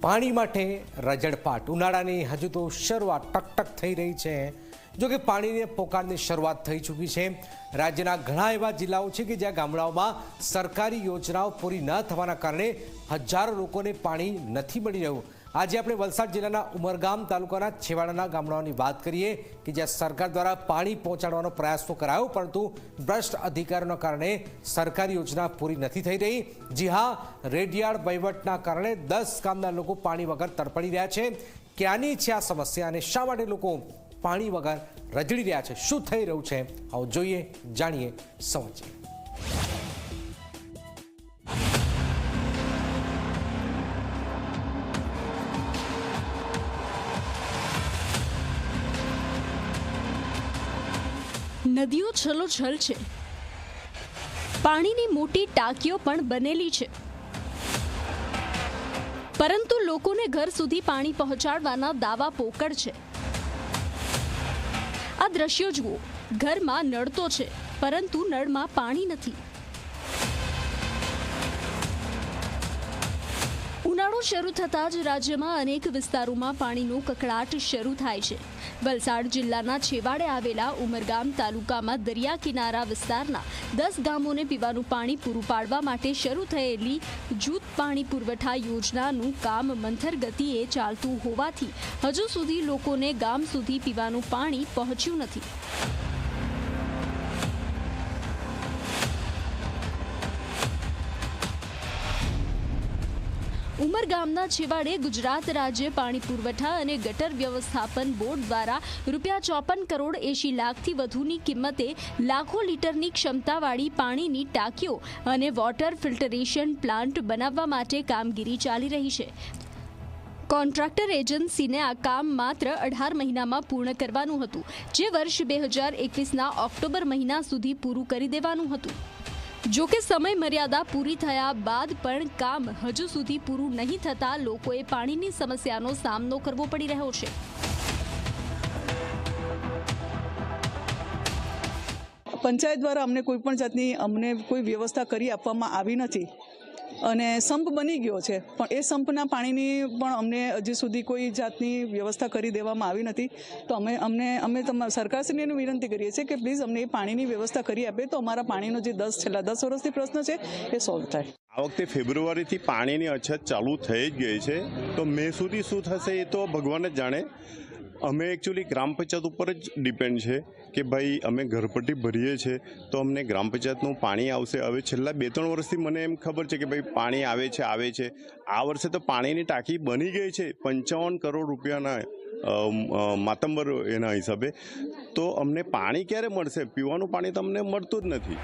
પાણી માટે રજડપાટ. ઉનાળાની હજુ તો શરૂઆત ટકટક થઈ રહી છે. જો કે પાણીને પોકારની શરૂઆત થઈ ચૂકી છે. રાજ્યના ઘણા એવા જિલ્લાઓ છે કે જ્યાં ગામડાઓમાં સરકારી યોજનાઓ પૂરી ન થવાના કારણે હજારો લોકોને પાણી નથી મળી રહ્યું. આજે આપણે વલસાડ જિલ્લાના ઉમરગામ તાલુકાના છેવાડાના ગામડાઓની વાત કરીએ કે જ્યાં સરકાર દ્વારા પાણી પહોંચાડવાનો પ્રયાસ તો કરાયો, પરંતુ ભ્રષ્ટ અધિકારીઓના કારણે સરકારી યોજના પૂરી નથી થઈ રહી. જી હા રેડિયાળ વહીવટના કારણે દસ ગામના લોકો પાણી વગર તડપડી રહ્યા છે. ક્યાંની છે આ સમસ્યા અને શા માટે લોકો પાણી વગર રજડી રહ્યા છે. શું થઈ રહ્યું છે? આવો જોઈએ, જાણીએ સમજીએ નદીઓ છલોછલ છે. પાણીની મોટી ટાંકીઓ પણ બનેલી છે. પરંતુ લોકોને ઘર સુધી પાણી પહોંચાડવાના દાવા પોકળ છે. આ દ્રશ્યો જુઓ. ઘરમાં નળ તો છે પરંતુ નળમાં પાણી નથી. ઉનાળો શરૂ થતાં જ રાજ્યમાં અનેક વિસ્તારોમાં પાણીનો કકળાટ શરૂ થાય છે. વલસાડ જિલ્લાના છેવાડે આવેલા ઉમરગામ તાલુકામાં દરિયા કિનારા વિસ્તારના દસ ગામોને પીવાનું પાણી પૂરું પાડવા માટે શરૂ થયેલી જૂથ પાણી પુરવઠા યોજનાનું કામ મંથર ગતિએ ચાલતું હોવાથી હજુ સુધી લોકોને ગામ સુધી પીવાનું પાણી પહોંચ્યું નથી. ઉમરગામના છેવાડે ગુજરાત રાજ્ય પાણી પુરવઠા અને ગટર વ્યવસ્થાપન બોર્ડ દ્વારા રૂપિયા ચોપન કરોડ એંશી લાખથી વધુની કિંમતે લાખો લીટરની ક્ષમતાવાળી પાણીની ટાંકીઓ અને વોટર ફિલ્ટરેશન પ્લાન્ટ બનાવવા માટે કામગીરી ચાલી રહી છે. કોન્ટ્રાક્ટર એજન્સીને આ કામ માત્ર અઢાર મહિનામાં પૂર્ણ કરવાનું હતું, જે વર્ષ બે હજાર એકવીસના ઓક્ટોબર મહિના સુધી પૂરું કરી દેવાનું હતું. જો કે સમય મર્યાદા પૂરી થયા બાદ પણ કામ હજુ સુધી પૂરું નહીં થતાં લોકોએ પાણીની સમસ્યાનો સામનો કરવો પડી રહ્યો છે. પંચાયત દ્વારા અમને કોઈ પણ જાતની અમને કોઈ વ્યવસ્થા કરી આપવામાં આવી નથી. અને સંપ બની ગયો છે. પણ એ સંપના પાણીની પણ અમને હજી સુધી કોઈ જાતની વ્યવસ્થા કરી દેવામાં આવી નથી. તો અમે, અમને, અમે તમારા સરકારશ્રીને વિનંતી કરીએ છીએ કે પ્લીઝ અમને એ પાણીની વ્યવસ્થા કરી આપે તો અમારા પાણીનો જે દસ, છેલ્લા દસ વર્ષથી પ્રશ્ન છે એ સોલ્વ થાય. વખતે ફેબ્રુઆરીથી પાણીની અછત ચાલુ થઈ જ ગઈ છે. તો મે સુધી શું થશે એ તો ભગવાન જ જાણે. અમે એકચ્યુઅલી ગ્રામ પંચાયત ઉપર જ ડિપેન્ડ છે કે ભાઈ અમે ઘરપટ્ટી ભરીએ છીએ તો અમને ગ્રામ પંચાયતનું પાણી આવશે. હવે છેલ્લા બે ત્રણ વર્ષથી મને એમ ખબર છે કે ભાઈ પાણી આવે છે આવે છે. આ વર્ષે તો પાણીની ટાંકી બની ગઈ છે પંચાવન કરોડ રૂપિયાના માતંબર એના હિસાબે. તો અમને પાણી ક્યારે મળશે? પીવાનું પાણી તો અમને મળતું જ નથી.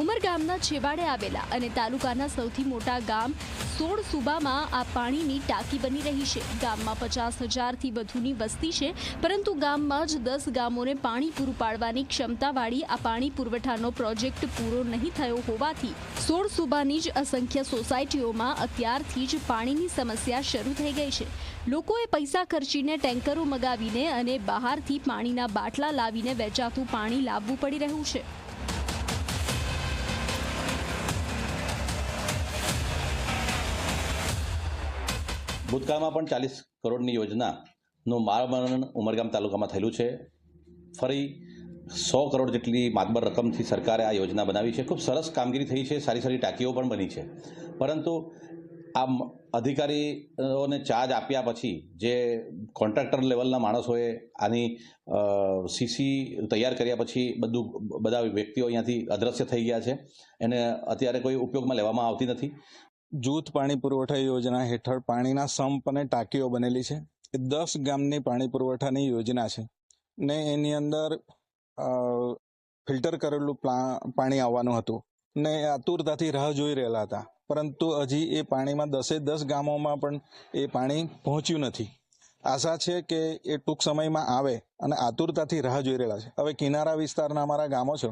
ઉમરગામના છેવાડે આવેલા અને તાલુકાના સૌથી મોટા ગામ સોળ સુબામાં આ પાણીની ટાંકી બની રહી છે. ગામમાં પચાસ હજારથી વધુની વસ્તી છે, પરંતુ ગામમાં જ દસ ગામોને પાણી પૂરું પાડવાની ક્ષમતાવાળી આ પાણી પુરવઠાનો પ્રોજેક્ટ પૂરો નહીં થયો હોવાથી સોળ સુબાની જ અસંખ્ય સોસાયટીઓમાં અત્યારથી જ પાણીની સમસ્યા શરૂ થઈ ગઈ છે. લોકોએ પૈસા ખર્ચીને ટેન્કરો મગાવીને અને બહારથી પાણીના બાટલા લાવીને વેચાતું પાણી લાવવું પડી રહ્યું છે. ભૂતકાળમાં પણ ચાલીસ કરોડની યોજનાનું મારમરણ ઉમરગામ તાલુકામાં થયેલું છે. ફરી સો કરોડ જેટલી માતબર રકમથી સરકારે આ યોજના બનાવી છે. ખૂબ સરસ કામગીરી થઈ છે. સારી સારી ટાંકીઓ પણ બની છે. પરંતુ આ અધિકારીઓને ચાર્જ આપ્યા પછી જે કોન્ટ્રાક્ટર લેવલના માણસોએ આની સીસી તૈયાર કર્યા પછી બધું બધા વ્યક્તિઓ અહીંયાથી અદ્રશ્ય થઈ ગયા છે. એને અત્યારે કોઈ ઉપયોગમાં લેવામાં આવતી નથી. જૂથ પાણી પુરવઠા યોજના હેઠળ પાણીના સંપ અને ટાંકીઓ બનેલી છે. એ દસ ગામની પાણી પુરવઠાની યોજના છે ને એની અંદર ફિલ્ટર કરેલું પાણી આવવાનું હતું ને આતુરતાથી રાહ જોઈ રહેલા હતા. પરંતુ હજી એ પાણીમાં દસે દસ ગામોમાં પણ એ પાણી પહોંચ્યું નથી. આશા છે કે એ ટૂંક સમયમાં આવે અને આતુરતાથી રાહ જોઈ રહેલા છે. હવે કિનારા વિસ્તારના અમારા ગામો છે.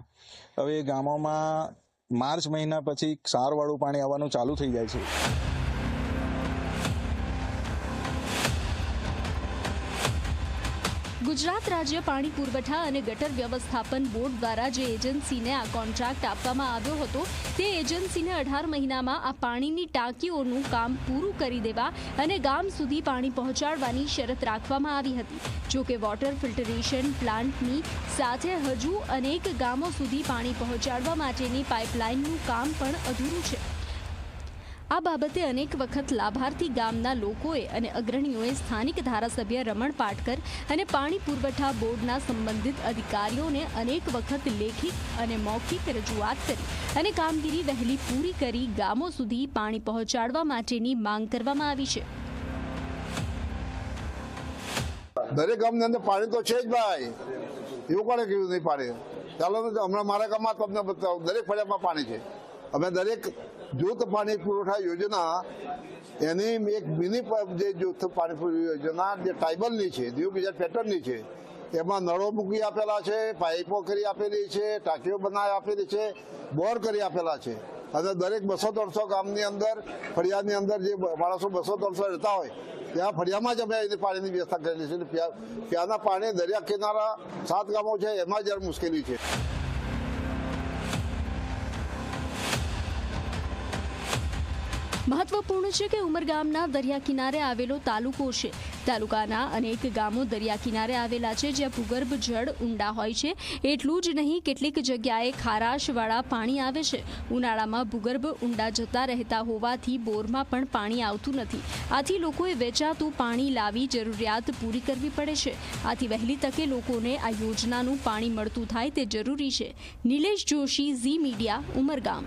હવે એ ગામોમાં માર્ચ મહિના પછી ક્ષારવાળું પાણી આવવાનું ચાલુ થઈ જાય છે. ગુજરાત રાજ્ય પાણી પુરવઠા અને ગટર વ્યવસ્થાપન બોર્ડ દ્વારા જે એજન્સીને આ કોન્ટ્રાક્ટ આપવામાં આવ્યો હતો, તે એજન્સીને અઢાર મહિનામાં આ પાણીની ટાંકીઓનું કામ પૂરું કરી દેવા અને ગામ સુધી પાણી પહોંચાડવાની શરત રાખવામાં આવી હતી. જોકે વોટર ફિલ્ટરેશન પ્લાન્ટની સાથે હજુ અનેક ગામો સુધી પાણી પહોંચાડવા માટેની પાઇપલાઇનનું કામ પણ અધૂરું છે. આ બાબતે અનેક વખત લાભાર્થી ગામના લોકોએ અને અગ્રણીઓએ સ્થાનિક ધારાસભ્ય રમણ પાટકર અને પાણી પુરવઠા બોર્ડના સંબંધિત અધિકારીઓને અનેક વખત લેખિત અને મૌખિક રજૂઆત કરી અને કામગીરી વહેલી પૂરી કરી ગામો સુધી પાણી પહોંચાડવા માટેની માંગ કરવામાં આવી છે. દરેક ગામની અંદર પાણી તો છે જ ભાઈ. એવું કોને કીધું નહીં પાણી? ચાલો હમણાં મારા ગામમાં તમને દરેક ફળિયામાં પાણી છે. અમે દરેક જૂથ પાણી પુરવઠા યોજના, એની એક મિની જે જૂથ પાણી પુરવઠા યોજના, જે ટ્રાઇબલની છે, દીવ બીજા પેટર્નની છે, એમાં નળો મૂકી આપેલા છે, પાઇપો કરી આપેલી છે, ટાંકીઓ બનાવી આપેલી છે, બોર કરી આપેલા છે. અને દરેક બસો ત્રણસો ગામની અંદર, ફળિયાની અંદર જે માણસો બસો ત્રણસો રહેતા હોય, ત્યાં ફળિયામાં જ અમે એની પાણીની વ્યવસ્થા કરેલી છે. ત્યાંના પાણી દરિયા કિનારા સાત ગામો છે, એમાં જ મુશ્કેલી છે. મહત્વપૂર્ણ છે કે ઉમરગામના દરિયા કિનારે આવેલો તાલુકો છે. તાલુકાના અનેક ગામો દરિયા કિનારે આવેલા છે, જ્યાં ભૂગર્ભ જળ ઊંડા હોય છે. એટલું જ નહીં, કેટલીક જગ્યાએ ખારાશવાળા પાણી આવે છે. ઉનાળામાં ભૂગર્ભ ઊંડા જતા રહેતા હોવાથી બોરમાં પણ પાણી આવતું નથી. આથી લોકોએ વેચાતું પાણી લાવી જરૂરિયાત પૂરી કરવી પડે છે. આથી વહેલી તકે લોકોને આ યોજનાનું પાણી મળતું થાય તે જરૂરી છે. નિલેશ જોશી, ઝી મીડિયા, ઉમરગામ.